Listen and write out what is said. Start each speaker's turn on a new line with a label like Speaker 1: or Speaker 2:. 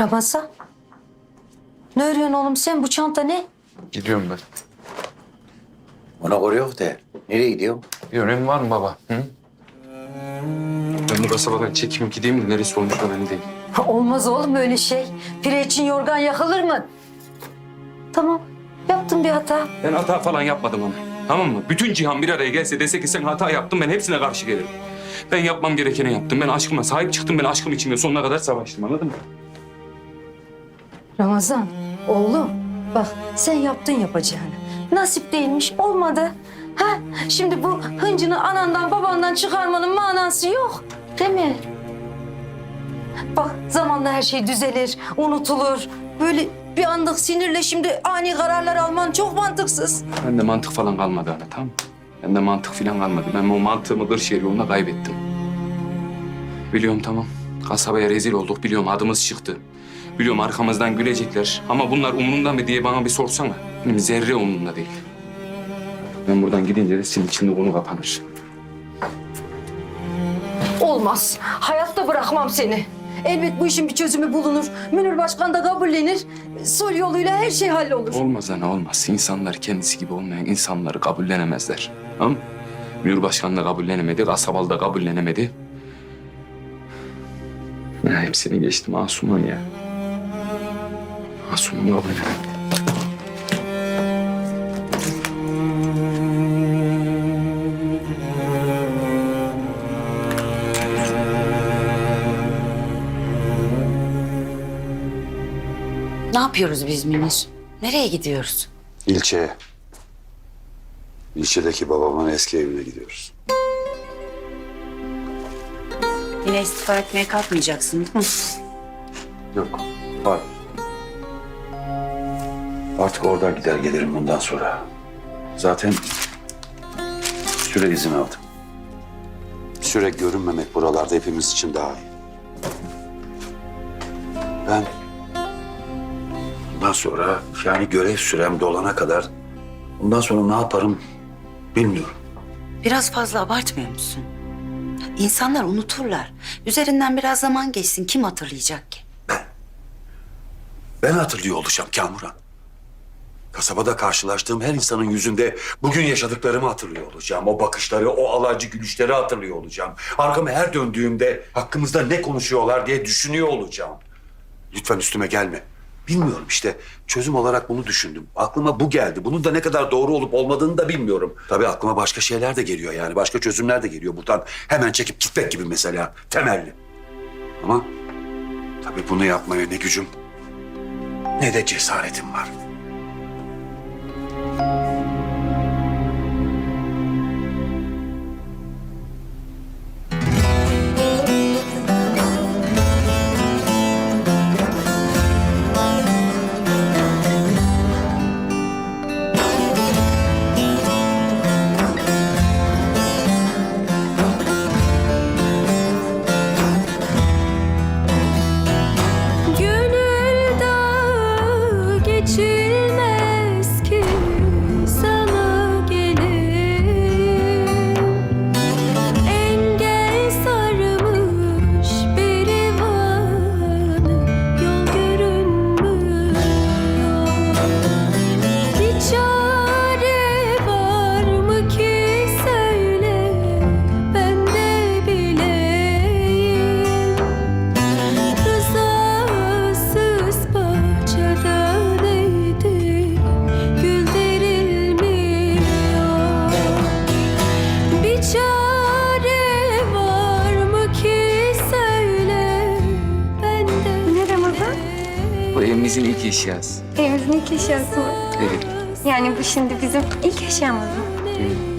Speaker 1: Ramazan. Ne örüyorsun oğlum sen? Bu çanta ne?
Speaker 2: Gidiyorum ben.
Speaker 3: Ona göre yok de. Nereye gidiyor?
Speaker 2: Bir önemi var mı baba? Hı? Ben bu kasabadan çekeyim gideyim de neresi olmuş önemli değil.
Speaker 1: Olmaz oğlum öyle şey. Pire için yorgan yakılır mı? Tamam. Yaptım bir hata.
Speaker 2: Ben hata falan yapmadım ama. Tamam mı? Bütün cihan bir araya gelse dese ki sen hata yaptın ben hepsine karşı gelirim. Ben yapmam gerekeni yaptım. Ben aşkıma sahip çıktım. Ben aşkım için de sonuna kadar savaştım anladın mı?
Speaker 1: Ramazan, oğlum bak sen yaptın yapacağını. Nasip değilmiş, olmadı. Ha, şimdi bu hıncını anandan babandan çıkarmanın manası yok. Değil mi? Bak zamanla her şey düzelir, unutulur. Böyle bir anlık sinirle şimdi ani kararlar alman çok mantıksız.
Speaker 2: Bende mantık falan kalmadı ana tamam mı? Bende mantık falan kalmadı. Ben o mantığımı Kırşehir yolunda kaybettim. Biliyorum tamam. Kasabaya rezil olduk. Biliyorum adımız çıktı. Biliyorum arkamızdan gülecekler. Ama bunlar umurumda mı diye bana bir sorsana. Benim zerre umurumda değil. Ben buradan gidince de senin içinde konu kapanır.
Speaker 1: Olmaz. Hayatta bırakmam seni. Elbet bu işin bir çözümü bulunur. Münir Başkan da kabullenir. Sol yoluyla her şey hallolur.
Speaker 2: Olmaz ana olmaz. İnsanlar kendisi gibi olmayan insanları kabullenemezler. Tamam mı? Müdür başkan da kabullenemedi, kasabalı da kabullenemedi. Ya hepsini geçtim Asuman ya. Asuman kabullenemedi.
Speaker 4: Ne yapıyoruz biz Münir? Nereye gidiyoruz?
Speaker 5: İlçeye. İlçedeki babamın eski evine gidiyoruz.
Speaker 4: Yine istifa etmeye kalkmayacaksın değil mi?
Speaker 5: Yok. Var. Artık oradan gider gelirim bundan sonra. Zaten süre izin aldım. Süre görünmemek buralarda hepimiz için daha iyi. Ben bundan sonra yani görev sürem dolana kadar bundan sonra ne yaparım bilmiyorum.
Speaker 4: Biraz fazla abartmıyor musun? İnsanlar unuturlar. Üzerinden biraz zaman geçsin. Kim hatırlayacak ki?
Speaker 5: Ben hatırlıyor olacağım Kamuran. Kasabada karşılaştığım her insanın yüzünde bugün yaşadıklarımı hatırlıyor olacağım. O bakışları, o alaycı gülüşleri hatırlıyor olacağım. Arkamı her döndüğümde hakkımızda ne konuşuyorlar diye düşünüyor olacağım. Lütfen üstüme gelme. Bilmiyorum işte çözüm olarak bunu düşündüm. Aklıma bu geldi. Bunun da ne kadar doğru olup olmadığını da bilmiyorum. Tabii aklıma başka şeyler de geliyor yani. Başka çözümler de geliyor. Buradan hemen çekip gitmek gibi mesela. Temelli. Ama tabii bunu yapmaya ne gücüm ne de cesaretim var.
Speaker 2: Evimizin ilk eşyası.
Speaker 6: Evimizin ilk eşyası mı?
Speaker 2: Evet.
Speaker 6: Yani bu şimdi bizim ilk eşyamız mı?
Speaker 2: evet.